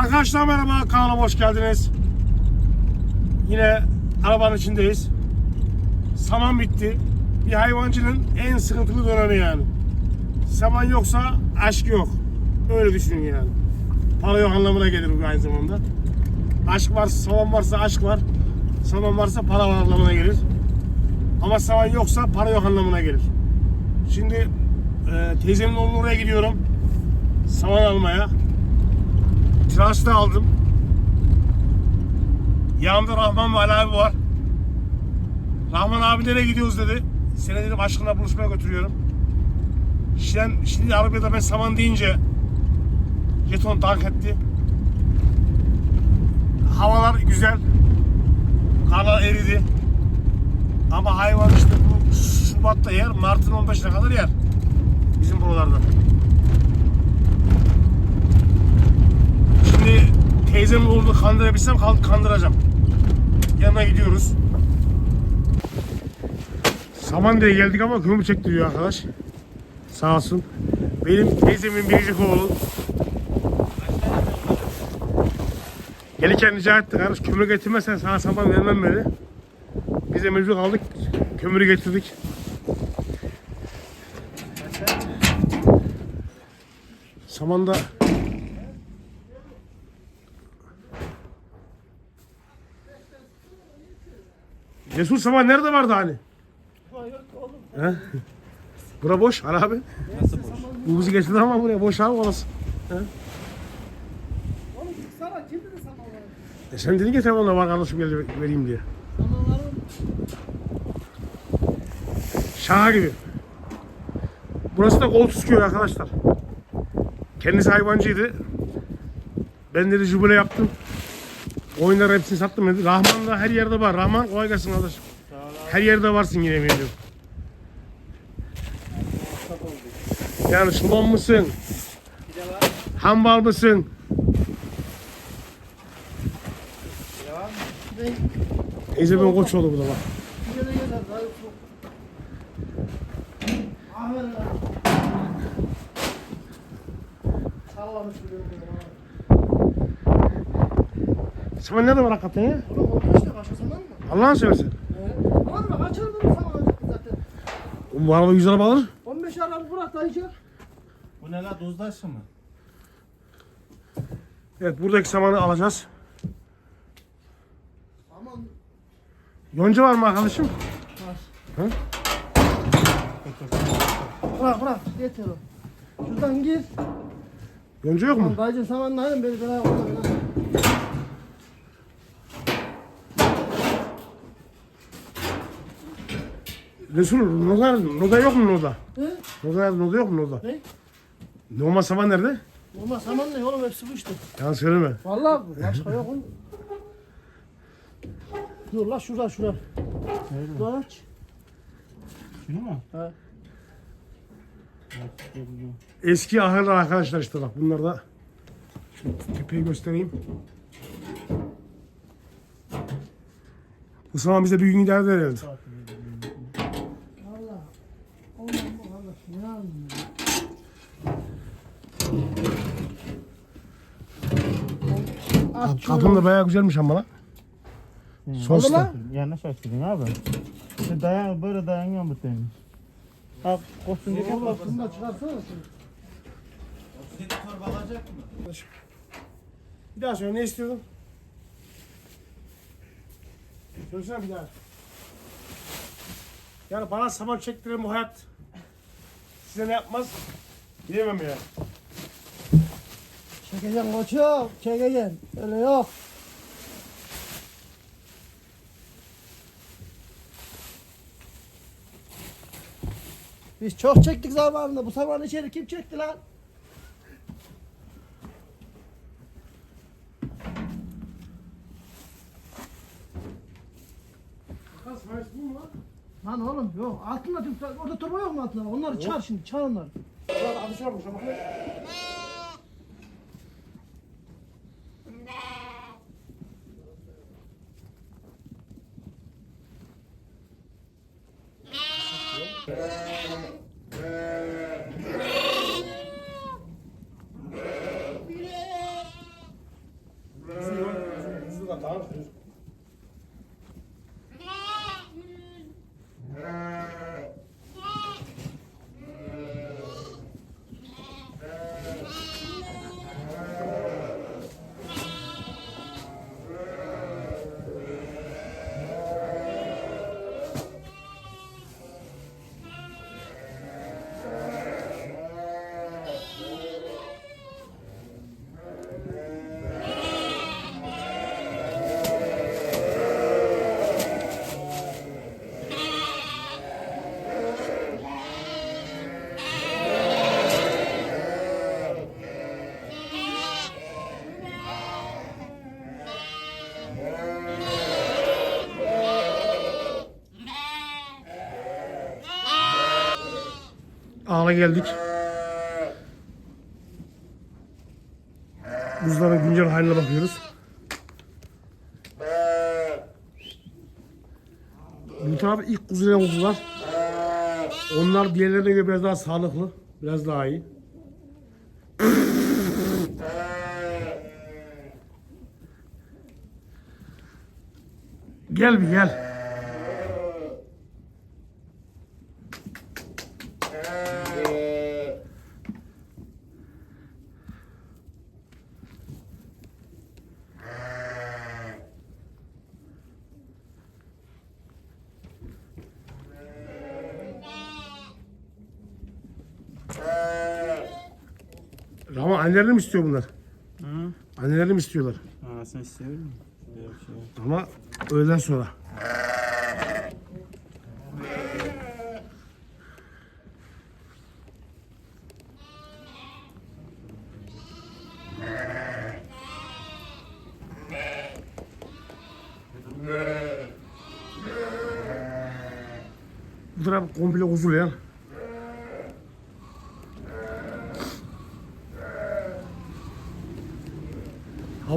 Arkadaşlar merhaba kanalıma hoş geldiniz. Yine arabanın içindeyiz. Saman bitti. Bir hayvancının en sıkıntılı dönemi yani. Saman yoksa aşk yok. Öyle düşünün yani. Para yok anlamına gelir bu aynı zamanda. Aşk varsa, saman varsa aşk var. Saman varsa para var anlamına gelir. Ama saman yoksa para yok anlamına gelir. Şimdi e, teyzemin oğlunun oraya gidiyorum. Saman almaya. Tıraş da aldım. Yanımda Rahman ve Ali abi var. Rahman abi nereye gidiyoruz dedi. Seni dedim aşkına buluşmaya götürüyorum. Şimdi, şimdi arabada ben saman deyince jeton dank etti. Havalar güzel. Karlar eridi. Ama hayvan işte bu Şubat'ta yer, Mart'ın 15'ine kadar yer. Bizim buralarda. Şimdi teyzemin oğlunu kandırabilsem kandıracağım. Yanına gidiyoruz. Samandı'ya geldik ama kömür çektiriyor arkadaş. Sağ olsun. Benim teyzemin biricik oğlu. Gelirken rica etti kardeş kömür getirmezsen sana saman vermem dedi. Biz de mecbur kaldık. Kömürü getirdik. Samanda Cesur Saman nerede vardı hani? He? Bura boş Ali abi. Nasıl boş? Bu bizi getirdi ama buraya boş abi orası. Oğlum sana kim dedi sana? E sen dedin ki telefonla var kardeşim geldi vereyim diye. Sanaların Şaka gibi. Burası da Koltuz köyü arkadaşlar. Kendisi hayvancıydı. Ben dedi jubile yaptım. Oyunları hepsini sattım dedi. Rahman da her yerde var. Rahman kolay gelsin kardeşim. Her yerde varsın yine eminim. Yani şuman mısın? Hambal mısın? Teyze ben koç oldu burada bak. Sallamış biliyorum. Sen nerede var hakikaten ya? Oğlum oldu işte mı? Allah'ını seversen. Evet. Oğlum bak açalım bunu sana zaten. Bu araba 100 araba alır. 15 araba bırak dayıcı. Bu ne la dozdaşı mı? Evet buradaki samanı alacağız. Aman Yonca var mı arkadaşım? var. Hı? Bırak bırak yeter o. Şuradan gir. Yonca yok mu? Tamam dayıcı samanlayalım beni beraber koyalım. Resul, Noda, Noda yok mu Noda? He? Noda nerede? Noda yok mu Noda? Ne? Normal saman nerede? Olmaz saman ne oğlum hepsi bu işte. Yalan söyleme. Vallahi başka yok oğlum. Dur la şurada şurada. Dur aç. Şunu mu? He. Eski ahırlar arkadaşlar işte bak bunlar da. Şu tepeyi göstereyim. Bu saman bize bir gün eder herhalde. Allah. Oğlum bu Aç Kapın da bayağı güzelmiş ama lan. Soslu. lan. Yanlış açtın abi. Sen dayan böyle dayanıyor mu demiş. Ha koşsun diye Oğlum şunu da çıkarsana şunu. Seni torba alacak mı? Bir daha söyle ne istiyordun? Söylesene bir daha. Yani bana saman çektiren bu hayat size ne yapmaz? Bilemem ya. Çekeceksin koçum. Çekeceksin. Öyle yok. Biz çok çektik zamanında. Bu zamanı içeri kim çekti lan? Kas bu mu lan? Oğlum yok. Altında tüm orada turbo yok mu altında? Onları çağır şimdi. Çağır onları. Ulan adı çarpmış ama. Bakkala geldik. Buzların güncel haline bakıyoruz. Bu taraf ilk kuzuya kuzular. Onlar diğerlerine göre biraz daha sağlıklı. Biraz daha iyi. Gel bir gel. Ama annelerini mi istiyor bunlar? Hı? Annelerini mi istiyorlar? Anasını istiyorum. Ama öğleden sonra. Bu taraf komple uzun ya.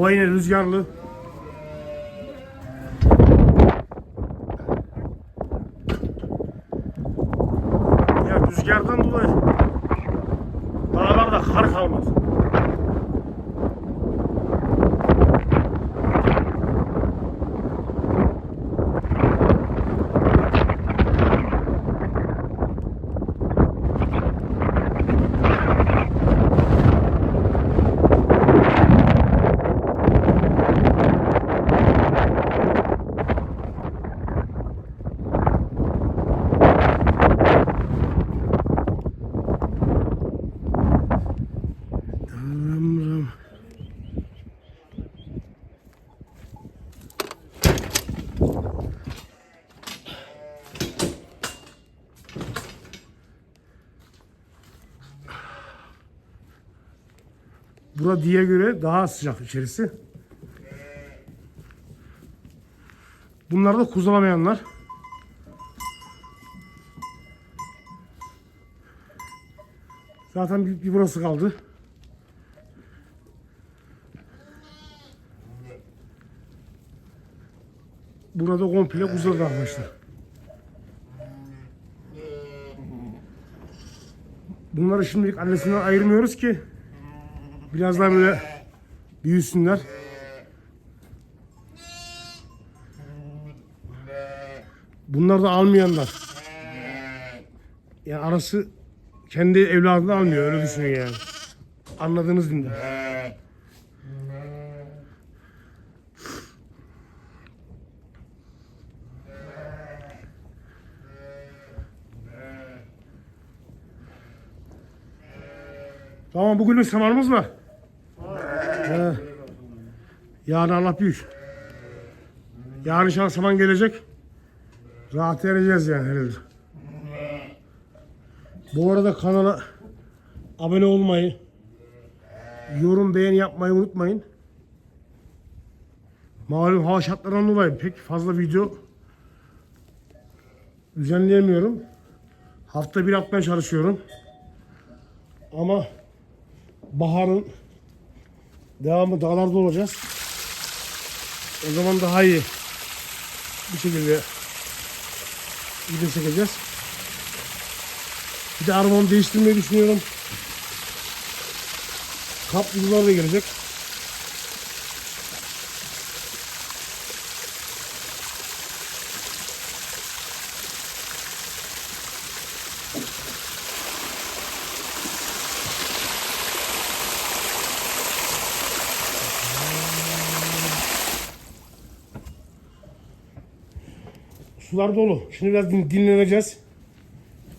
Hava yine rüzgarlı. Ya rüzgardan dolayı dağlarda kar kalmaz. Bura diye göre daha sıcak içerisi. Bunlar da kuzulamayanlar. Zaten bir, bir burası kaldı. Burada komple kuzadı arkadaşlar. Bunları şimdilik annesinden ayırmıyoruz ki biraz daha böyle büyüsünler. Bunlar da almayanlar. Yani arası kendi evladını almıyor öyle düşünün yani. Anladığınız dilde. Tamam bugünlük samanımız var. He. Yarın Allah büyük. Yarın inşallah saman gelecek. Rahat edeceğiz yani herhalde. Bu arada kanala abone olmayı, yorum beğeni yapmayı unutmayın. Malum hava şartlarından dolayı pek fazla video düzenleyemiyorum. Hafta bir atmaya çalışıyorum. Ama baharın devamı dağlarda olacağız. O zaman daha iyi bir şekilde video çekeceğiz. Bir de arabamı değiştirmeyi düşünüyorum. Kaplılar da gelecek. Sular dolu. Şimdi biraz din- dinleneceğiz.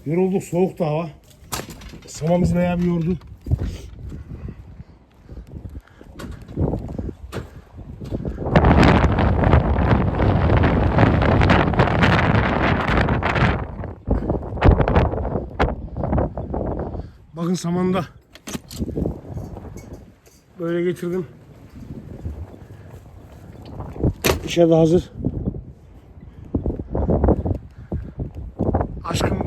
Yorulduk. Soğuk da hava. Saman bizi bayağı bir yordu. Bakın samanda böyle getirdim. İçeride hazır. aşkım